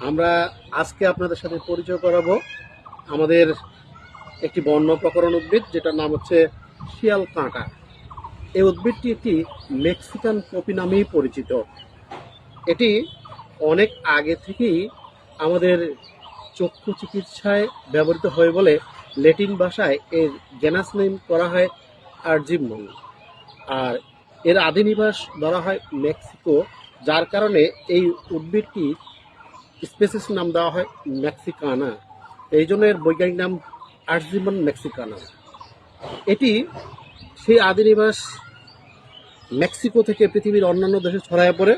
আমরা আজকে আপনাদের সাথে পরিচয় করাবো আমাদের একটি বন্য প্রকরণ উদ্ভিদ, যেটার নাম হচ্ছে শিয়াল কাঁটা। এই উদ্ভিদটি একটি মেক্সিকান পপি নামেই পরিচিত। এটি অনেক আগে থেকেই আমাদের চক্ষু চিকিৎসায় ব্যবহৃত হয় বলে ল্যাটিন ভাষায় এর জেনাস নেম করা হয় আর্জিমন। আর এর আদি নিবাস ধরা হয় মেক্সিকো, যার কারণে এই উদ্ভিদটি স্পেসিস নাম দেওয়া হয় মেক্সিকানা। এই জন্য এর বৈজ্ঞানিক নাম আর্জিমন মেক্সিকানা। এটি সেই আদি নিবাস মেক্সিকো থেকে পৃথিবীর অন্যান্য দেশে ছড়ায় পড়ে।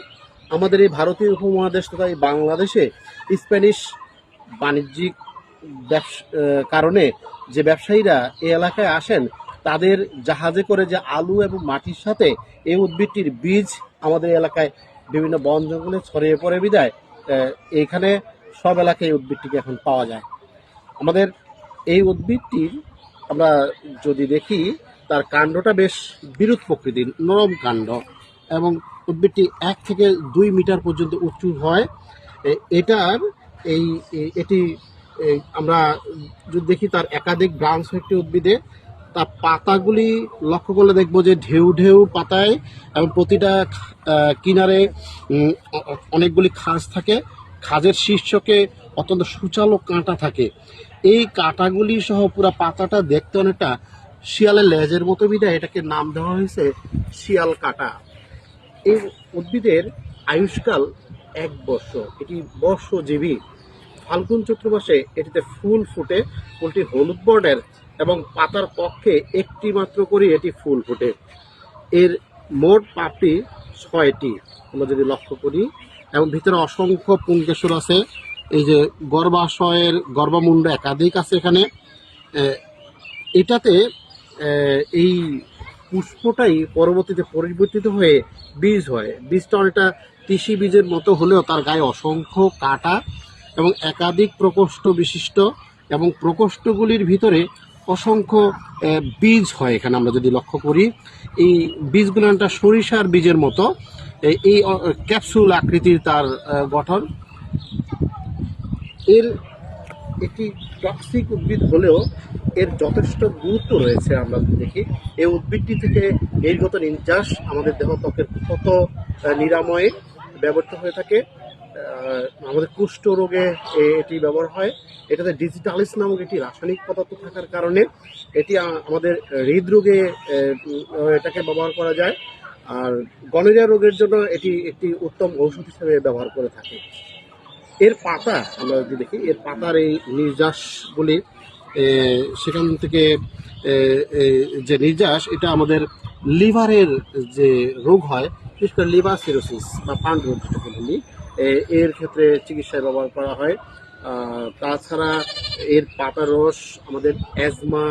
আমাদের এই ভারতীয় উপমহাদেশ তথা এই বাংলাদেশে স্প্যানিশ বাণিজ্যিক কারণে যে ব্যবসায়ীরা এই এলাকায় আসেন, তাদের জাহাজে করে যে আলু এবং মাটির সাথে এই উদ্ভিদটির বীজ আমাদের এলাকায় বিভিন্ন বন জঙ্গলে ছড়িয়ে পড়ে বিদায়। এইখানে সব এলাকায় এই উদ্ভিদটিকে এখন পাওয়া যায়। আমাদের এই উদ্ভিদটির আমরা যদি দেখি, তার কাণ্ডটা বেশ বিরুদ্ধ প্রকৃতির, নরম কাণ্ড এবং উদ্ভিদটি এক থেকে দুই মিটার পর্যন্ত উঁচু হয়। এটার এই এটি আমরা যদি দেখি, তার একাধিক ব্রাঞ্চ একটি উদ্ভিদে। তার পাতাগুলি লক্ষ্য করলে দেখব যে ঢেউ ঢেউ পাতায় এবং প্রতিটা কিনারে অনেকগুলি খাঁজ থাকে। খাজের শীর্ষকে অত্যন্ত সুচালো কাঁটা থাকে। এই কাঁটাগুলি সহ পুরো পাতাটা দেখতে অনেকটা শিয়ালের লেজের মতো বিদায়। এটাকে নাম দেওয়া হয়েছে শিয়াল কাঁটা। এই উদ্ভিদের আয়ুষ্কাল এক বর্ষ এটি বর্ষজীবী। ফাল্গুন চৈত্র মাসে এটিতে ফুল ফুটে। ফুলটি হলুদ বর্ণের। এবং পাতার পক্ষে একটি মাত্র করে, এটি ফুল ফুটে। এর মোট পাপড়ি ছয়টি, আমরা যদি লক্ষ্য করি। এবং ভিতরে অসংখ্য পুঙ্কেশ্বর আছে। এই যে গর্ভাশয়ের গর্ভমুণ্ড একাধিক আছে এখানে। এটাতে এই পুষ্পটাই পরবর্তীতে পরিবর্তিত হয়ে বীজ হয়। বীজটা অনেকটা তিসি বীজের মতো হলেও তার গায়ে অসংখ্য কাটা এবং একাধিক প্রকোষ্ঠ বিশিষ্ট এবং প্রকোষ্ঠগুলির ভিতরে অসংখ্য বীজ হয় এখানে আমরা যদি লক্ষ্য করি। এই বীজগুলো একটা সরিষার বীজের মতো। এই- ক্যাপসুল আকৃতির তার গঠন। এর একটি টক্সিক উদ্ভিদ হলেও এর যথেষ্ট গুরুত্ব রয়েছে আমরা দেখি। এই উদ্ভিদটি থেকে নির্গত নির্যাস আমাদের দেহ ত্বকের ক্ষত নিরাময়ে ব্যবহৃত হয়ে থাকে। আমাদের কুষ্ঠ রোগে এটি ব্যবহার হয়। এটাতে ডিজিটালিস নামক একটি রাসায়নিক পদার্থ থাকার কারণে এটি আমাদের হৃদরোগে এটাকে ব্যবহার করা যায়। আর গনেরিয়া রোগের জন্য এটি একটি উত্তম ঔষধ হিসেবে ব্যবহার করে থাকে। এর পাতা, আমরা যদি দেখি, এর পাতার এই নির্যাসগুলি সেখান থেকে যে নির্যাস, এটা আমাদের লিভারের যে রোগ হয়, বিশেষ করে লিভার সিরোসিস বা পান রোগ বলি এর ক্ষেত্রে চিকিৎসায় ব্যবহার করা হয়। তাছাড়া এর পাতার রস আমাদের অ্যাজমা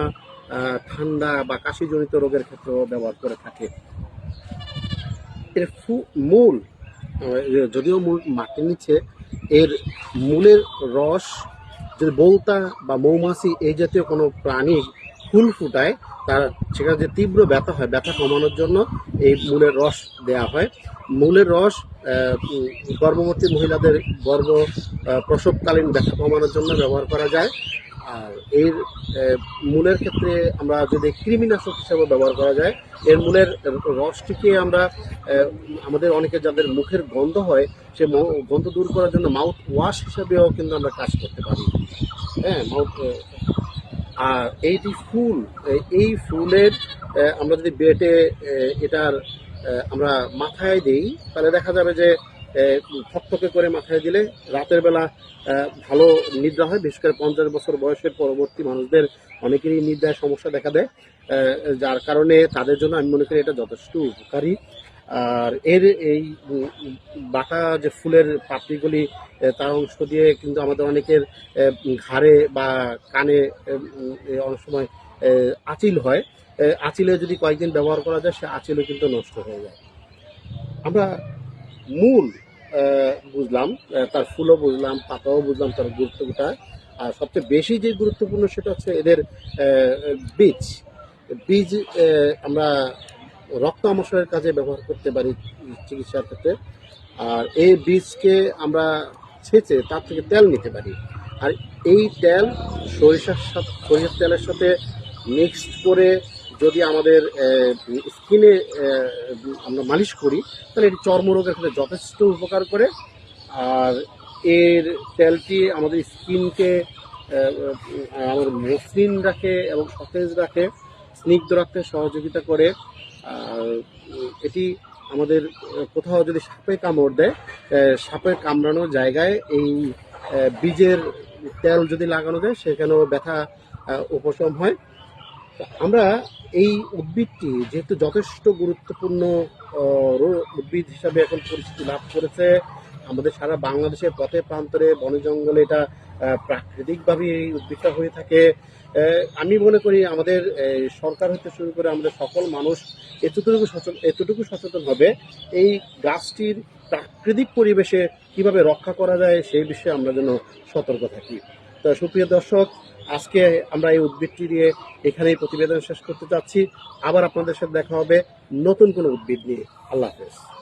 ঠান্ডা বা কাশিজনিত রোগের ক্ষেত্রেও ব্যবহার করে থাকে। এর মূল যদিও মূল মাটির নিচে, এর মূলের রস, যদি বৌতা বা মৌমাছি এই জাতীয় কোনো প্রাণী ফুল ফুটায় তার সেখানে যে তীব্র ব্যথা হয়, ব্যথা কমানোর জন্য এই মূলের রস দেয়া হয়। মূলের রস গর্ভবতী মহিলাদের গর্ভ প্রসবকালীন ব্যথা কমানোর জন্য ব্যবহার করা যায়। আর এর মূলের ক্ষেত্রে আমরা যদি কৃমিনাশক হিসাবে ব্যবহার করা যায়, এর মূলের রসটিকে আমরা আমাদের অনেকে যাদের মুখের গন্ধ হয়, সে গন্ধ দূর করার জন্য মাউথ ওয়াশ হিসেবেও কিন্তু আমরা কাজ করতে পারি। হ্যাঁ মাউথ আর এইটি ফুল, এই- ফুলের আমরা যদি বেটে এটার আমরা মাথায় দিই, তাহলে দেখা যাবে যে থকথকে করে মাথায় দিলে রাতের বেলা ভালো নিদ্রা হয়। বিশেষ করে পঞ্চাশ বছর বয়সের পরবর্তী মানুষদের অনেকেরই নিদ্রায় সমস্যা দেখা দেয়। যার কারণে তাদের জন্য আমি মনে করি এটা যথেষ্ট উপকারী। আর এর এই বাটা যে ফুলের পাপড়িগুলি তার অংশ দিয়ে কিন্তু আমাদের অনেকের ঘাড়ে বা কানে অনেক সময় আঁচিল হয়। আঁচিলে যদি কয়েকদিন ব্যবহার করা যায়, সে আঁচিলও কিন্তু নষ্ট হয়ে যায়। আমরা মূল বুঝলাম তার ফুলও বুঝলাম, পাতাও বুঝলাম, তার গুরুত্বটা। আর সবচেয়ে বেশি যে গুরুত্বপূর্ণ সেটা হচ্ছে এদের বীজ। বীজ আমরা রক্ত আমসের কাজে ব্যবহার করতে পারি চিকিৎসার ক্ষেত্রে। আর এই বীজকে আমরা ছেঁচে তার থেকে তেল নিতে পারি। আর এই তেল সরিষার সাথে, সরিষার তেলের সাথে মিক্সড করে যদি আমাদের স্কিনে আমরা মালিশ করি, তাহলে এটি চর্মরোগের ক্ষেত্রে যথেষ্ট উপকার করে। আর এর তেলটি আমাদের স্কিনকে আমার মসৃণ রাখে এবং সতেজ রাখে, স্নিগ্ধ রাখতে সহযোগিতা করে। এটি আমাদের কোথাও যদি সাপে কামড় দেয় সাপের কামড়ানোর জায়গায় এই বীজের তেল যদি লাগানো যায়, সেখানেও ব্যথা উপশম হয়। আমরা এই উদ্ভিদটি যেহেতু যথেষ্ট গুরুত্বপূর্ণ উদ্ভিদ হিসাবে এখন পরিচিতি লাভ করেছে, আমাদের সারা বাংলাদেশের পথে প্রান্তরে বনে জঙ্গলে এটা প্রাকৃতিকভাবে এই উদ্ভিদটা হয়ে থাকে। আমি মনে করি আমাদের সরকার হতে শুরু করে আমাদের সকল মানুষ এতটুকু সচেতন এতটুকু সচেতন হবে, এই গাছটির প্রাকৃতিক পরিবেশে কীভাবে রক্ষা করা যায় সেই বিষয়ে আমরা যেন সতর্ক থাকি। তো সুপ্রিয় দর্শক, আজকে আমরা এই উদ্ভিদটি দিয়ে এখানেই প্রতিবেদন শেষ করতে চাচ্ছি আবার আপনাদের সাথে দেখা হবে নতুন কোনো উদ্ভিদ নিয়ে। আল্লাহ হাফেজ।